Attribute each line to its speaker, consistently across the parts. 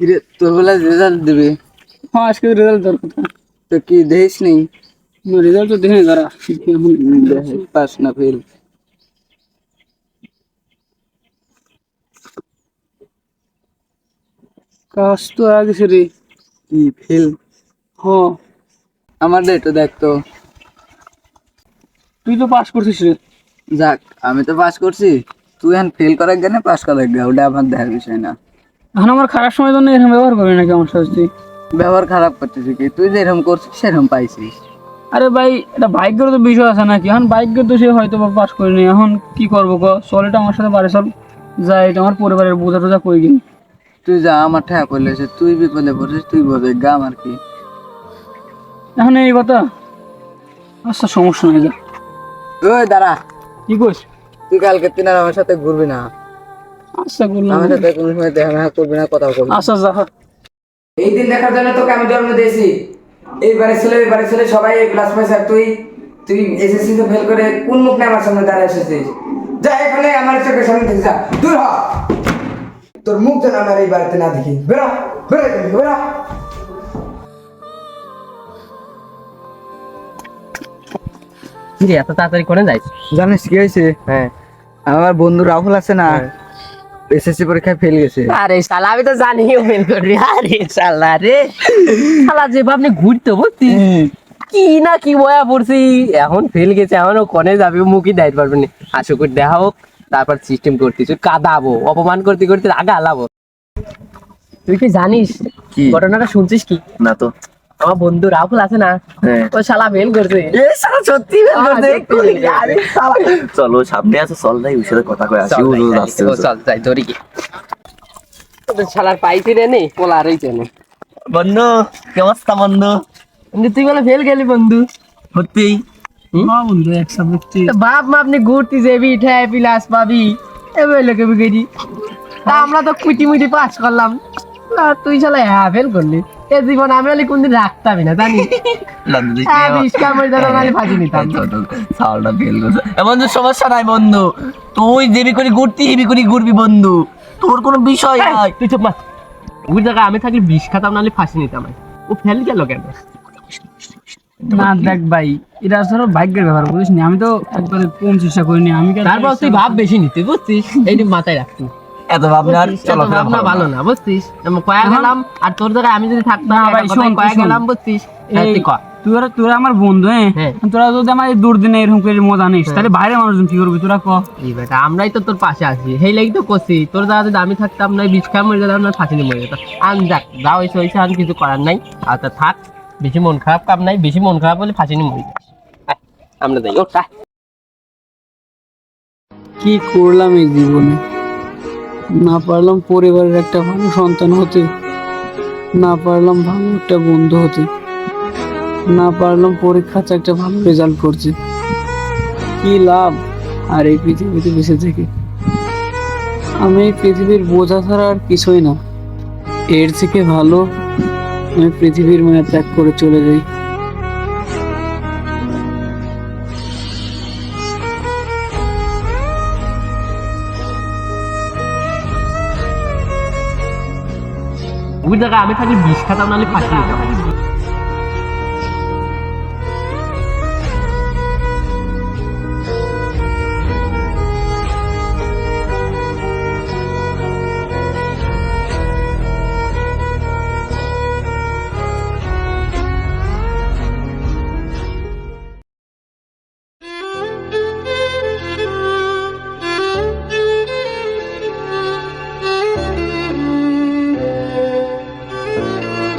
Speaker 1: কিরে তোর বেলা রেজাল্ট দিবি?
Speaker 2: হ্যাঁ আজকে রেজাল্ট দেওয়ার কথা।
Speaker 1: তো কি দেখিস নেই
Speaker 2: রেজাল্ট তো দেখে তারা
Speaker 1: পাস না ফেল
Speaker 2: কাজ তো আগে রে।
Speaker 1: কি ফেল
Speaker 2: হ্যাঁ।
Speaker 1: আমার একটু দেখতো
Speaker 2: তুই তো পাস করছিস রে।
Speaker 1: যাক আমি তো পাস করছি। তুই এখন ফেল করার জ্ঞানে পাস করার জ্ঞান ওটা আমার দেখার বিষয় না।
Speaker 2: এখন আমার খারাপ সময় জন্য এরকম ব্যবহার করবি নাকি আমার সাথে তুই?
Speaker 1: ব্যবহার খারাপ করতেছিস কি? তুই যেরকম করছিস সেরকম পাইছিস।
Speaker 2: আরে ভাই এটা ভাগ্যের তো বিষয় আছে নাকি? এখন ভাগ্যের তো সে হয়তো বা পাস করিনি। এখন কি করব ক? চল এটা আমার সাথে বাড়ি চল। যা এটা আমার পরিবারের বোঝা টোঝা কই গিয়ে
Speaker 1: তুই যা আমার ঠেয়া করলে তুই বিপদে পড়ছিস তুই বলবি গা আর কি?
Speaker 2: এখন এই কথা। আচ্ছা সমস্যা নেই যা।
Speaker 1: ওই দাঁড়া।
Speaker 2: কি কইস?
Speaker 1: তুই কালকে তিন আর আমার সাথে ঘুরবি না।
Speaker 2: আচ্ছা করলাম
Speaker 1: আমার সাথে কোনো সময় দেখা না করবি না কথা বলবি
Speaker 2: আচ্ছা যা।
Speaker 3: এই দিন দেখার জন্য তোকে আমি জন্ম দিয়েছি। এইবারে ছেলে এইবারে ছেলে সবাই এই ক্লাস পাইছে। আর তুই তুই এসএসসি তে ফেল করে কোন মুখ নিয়ে আমার সামনে দাঁড়ায় এসেছিস? যা এখানে আমার চোখের সামনে থেকে যা দূর হ। তোর মুখ যেন আমার এই বাড়িতে না দেখি। বেরো বেরো বেরো।
Speaker 4: কিরে এত তাড়াতাড়ি করে যাইস
Speaker 1: জানিস কি হয়েছে?
Speaker 4: হ্যাঁ।
Speaker 1: আমার বন্ধু রাহুল আছে না এসএসসি পরীক্ষায় ফেল গেছে।
Speaker 4: আরে শালা আমি তো জানি ও ফেল করবি আরে শালা রে। শালা যে আপনি ঘুরতে বুঝছিস কি না কি বয়া পড়ছি। এখন ফেল গেছে এখন ও কনে যাবে মুখই দাইতে পারবে না। আশা করি দেখা হোক তারপর সিস্টেম করতেছ। কাদাবো অপমান করতে করতে আগা আলাবো। তুই কি জানিস
Speaker 5: কি?
Speaker 4: ঘটনাটা শুনছিস কি?
Speaker 5: না তো।
Speaker 4: আমার বন্ধু রাহুল আছে না। ও শালা ফেল করছে
Speaker 5: এ সারা সত্যি ফেল করছে
Speaker 4: শালা।
Speaker 5: চলো সামনে আছে চল যাই ওর সাথে কথা কয়ে আসি
Speaker 4: চল
Speaker 5: ও আসছে
Speaker 4: চল যাই ধরি কি শালার পাইছি রে নেই পোলা রইছে না?
Speaker 5: বন্ধু কি অবস্থা বন্ধু?
Speaker 4: তুই বলে ফেল গেলি বন্ধু।
Speaker 5: সত্যি?
Speaker 2: হ্যাঁ বন্ধু এক সাবজেক্টে
Speaker 4: বাপ মা আপনি ঘুরতে যাবি ঠায় পিলাস পাবি। এবার লোকে বিগেরি তা আমরা তো কুটি মুটি পাস করলাম। না তুই শালা হ্যাঁ ফেল করলি। এ জীবন আমি হলে কোনদিন রাখতামই না জানি হ্যাঁ বিশ দাদা নাহলে ফাঁসি নিতাম।
Speaker 5: সালটা ফেল করছে। বন্ধু সমস্যা নাই বন্ধু। তুই যেবি করে ঘুরতি হেবি করে ঘুরবি বন্ধু। তোর কোনো বিষয় নাই।
Speaker 4: তুই চুপ মার ওই জায়গায় আমি থাকলে বিষ খাতাম নাহলে ফাঁসি নিতাম। ও ফেল গেল কেন?
Speaker 2: না দেখ ভাই এটা আসলে ভাগ্যের ব্যাপার বুঝিস আমি তো একবারে কম চেষ্টা করিনি আমি
Speaker 4: তারপর তুই ভাব বেশি নিতে বুঝছিস? এইটি মাথায় রাখতি
Speaker 5: এত ভাবনা আর চলো
Speaker 4: ভাবনা ভালো না। বুঝছিস? আমি কয়া গেলাম আর তোর জায়গায় আমি যদি থাকতাম
Speaker 2: না ভাই,
Speaker 4: একটা কয়া গেলাম বুঝছিস? হ্যাঁ,
Speaker 2: তোরা তোরা আমার বন্ধু হ্যাঁ?
Speaker 4: হ্যাঁ।
Speaker 2: তোরা যদি আমার দুর্দিনে এরকম করে মজা নিস তাহলে বাইরে মানুষজন কি করবি তোরা ক?
Speaker 4: এই বেটা আমরাই তো তোর পাশে আছি। সেই লাগি তো করছি। তোর দ্বারা যদি আমি থাকতাম না বিষ খায় মরে যেতাম না ফাঁসি মরে যেতাম। আন যাক যা হয়েছে হয়েছে আর কিছু করার নাই। আর তা থাক বেশি মন খারাপ কাম নাই বেশি মন খারাপ হলে ফাঁসি নিয়ে মরে যাস। আমরা যাই ওটা
Speaker 2: কি করলাম এই জীবনে? না পারলাম পরিবারের একটা ভালো সন্তান হতে, না পারলাম ভালো একটা বন্ধু হতে, না পারলাম পরীক্ষাতে একটা ভালো রেজাল্ট করতে। কি লাভ? আর এই পৃথিবীতে বেঁচে থেকে। আমি এই পৃথিবীর বোঝা ছাড়া আর কিছুই না। এর থেকে ভালো আমি পৃথিবীর মায়া ত্যাগ করে চলে যাই।
Speaker 4: ওই জায়গায় আমি থাকি বিষ খাতাম নাহলে ফাঁসি নিতাম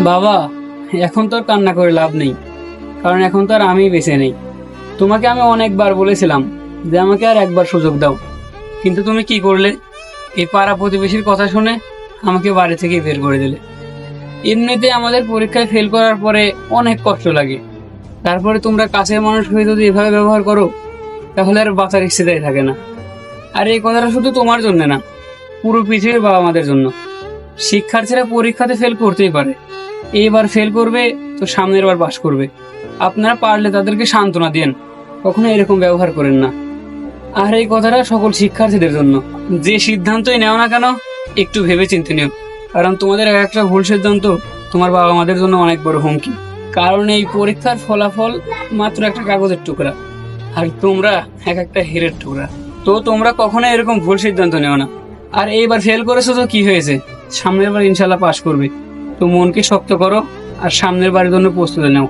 Speaker 2: বাবা, এখন তো আর কান্না করে লাভ নেই, কারণ এখন তো আর আমি বেঁচে নেই। তোমাকে আমি অনেকবার বলেছিলাম যে আমাকে আর একবার সুযোগ দাও, কিন্তু তুমি কি করলে? এই পাড়া প্রতিবেশীর কথা শুনে আমাকে বাড়ি থেকে বের করে দিলে। এমনিতে আমাদের পরীক্ষায় ফেল করার পরে অনেক কষ্ট লাগে। তারপরে তোমরা কাছের মানুষ হয়ে যদি এভাবে ব্যবহার করো, তাহলে আর বাঁচার ইচ্ছেটাই থাকে না। আর এই কথাটা শুধু তোমার জন্য না, পুরো পৃথিবীর বাবা আমাদের জন্য। শিক্ষার্থীরা পরীক্ষাতে ফেল করতেই পারে। এবার ফেল করবে, তো সামনের বার পাস করবে। আপনারা পারলে তাদেরকে সান্ত্বনা দেন কখনো এরকম ব্যবহার করেন না। আর এই কথাটা সকল শিক্ষার্থীদের জন্য। যে সিদ্ধান্তই নেও না কেন, একটু ভেবে চিন্তে নিও। কারণ তোমাদের এক একটা ভুল সিদ্ধান্ত তোমার বাবা মাদের জন্য অনেক বড় হুমকি। কারণ এই পরীক্ষার ফলাফল মাত্র একটা কাগজের টুকরা। আর তোমরা এক একটা হীরের টুকরা। তো তোমরা কখনো এরকম ভুল সিদ্ধান্ত নেও না। আর এইবার ফেল করেছ তো কি হয়েছে? সামনের বার ইনশাল্লাহ পাশ করবে। তো মনকে শক্ত করো আর সামনের বারের জন্য প্রস্তুতি নাও।